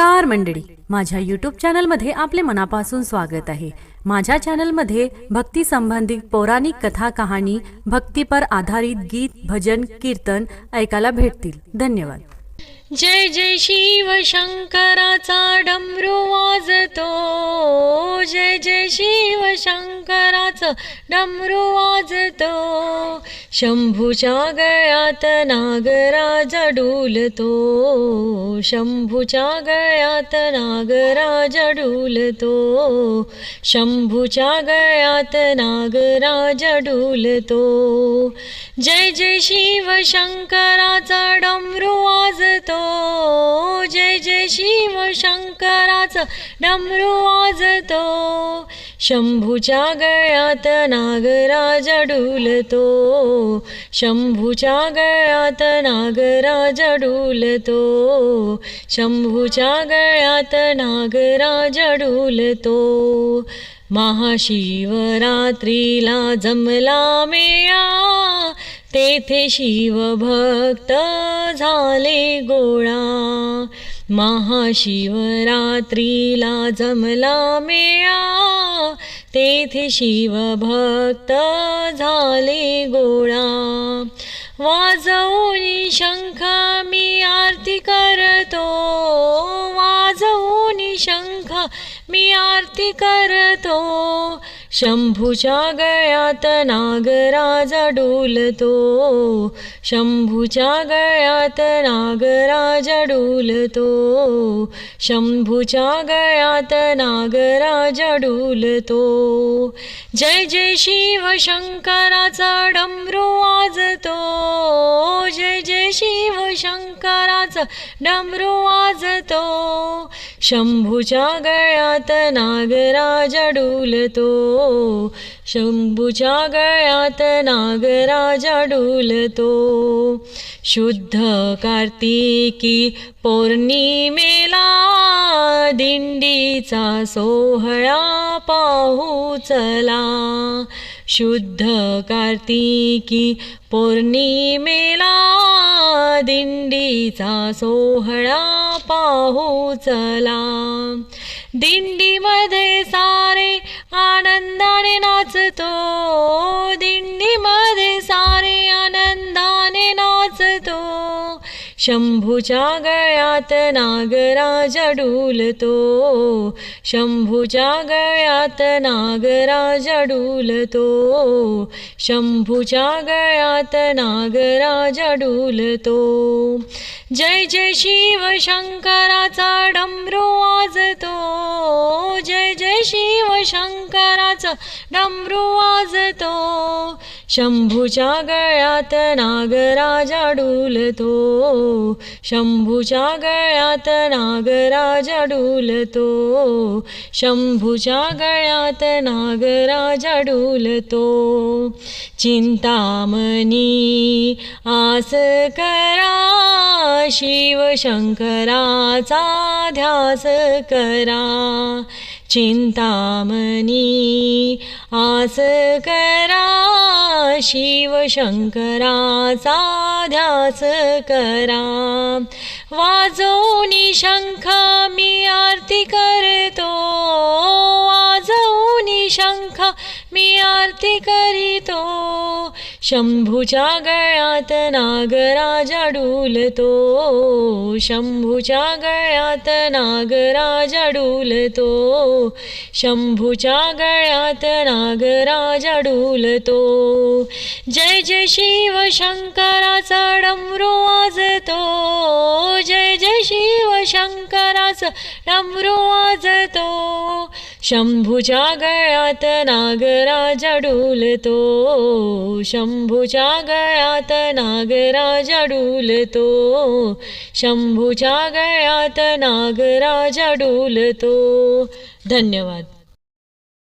नमस्कार मंडळी. माझ्या यूट्यूब चॅनलमध्ये आपले मनापासून स्वागत आहे. माझ्या चॅनलमध्ये भक्ती संबंधित पौराणिक कथा कहाणी भक्तीपर आधारित गीत भजन कीर्तन ऐकायला भेटतील. धन्यवाद. जय जय शिव शंकराचा डमरू वाजतो. जय जय शिव शंकराचा डमरू वाजतो. शंभूच्या गळ्यात नागराज डुलतो. शंभूच्या गळ्यात नागराज डुलतो. शंभूच्या गळ्यात नागराज डुलतो. जय जय शिव शंकराचा डमरू वाजतो. जय जय शिव शंकराचा डमरू वाजतो. शंभूच्या गळ्यात नागराज डुलतो. शंभूच्या गळ्यात नागराज डुलतो. शंभूच्या गळ्यात नागराज डुलतो. महाशिवरात्रीला जमला मेळा. तेथे शिवभक्त झाले गोळा. महाशिवरात्रीला जमला मेळा. तेथे शिवभक्त झाले गोळा. वाजवून शंख मी आरती करतो. वाजवून शंख मी आरती करतो. शंभूच्या गळ्यात नागराज डुलतो. शंभूच्या गळ्यात नागराज डुलतो. शंभूच्या गळ्यात नागराज डुलतो. जय जय शिव शंकराचा डमरू वाजतो. जय जय शिव शंकराचा डमरू वाजतो. शंभूच्या गळ्यात नागराज डुलतो. शंभूच्या गळ्यात नागराज डुलतो. शुद्ध कार्तिकी पौर्णिमेला दिंडीचा सोहळा पाहू चला. शुद्ध कार्तिकी पौर्णिमेला दिंडीचा सोहळा पाहू चला. दिंडीमध्ये सारे आनंदाने नाचतो. शंभूच्या गळ्यात नागराज डुलतो. शंभूच्या गळ्यात नागराज डुलतो. शंभूच्या गळ्यात नागराज डुलतो. जय जय शिव शंकराचा डमरू वाजतो. जय जय शिव शंकराचा डमरू वाजतो. शंभूच्या गळ्यात नागराज डुलतो. शंभूच्या गळ्यात नागराज डुलतो. शंभूच्या गळ्यात नागराज डुलतो. चिंतामणी आस करा शिवशंकराचा ध्यास करा. चिंतामणी आस करा शिवशंकराचा ध्यास करा. वाजवनी शंख मी आरती करतो. वाजवनी शंख मी आरती करीतो. शंभूच्या गळ्यात नागराज डुलतो शंभूच्या गळ्यात नागराज डुलतो शंभूच्या गळ्यात नागराज डुलतो जय जय शिव शंकराचा डमरू वाजतो. जय जय शिव शंकराचा डमरू वाजतो. शंभूच्या गळ्यात नागराज डुलतो शंभूच्या गळ्यात नागराज डुलतो शंभूच्या गळ्यात नागराज डुलतो धन्यवाद.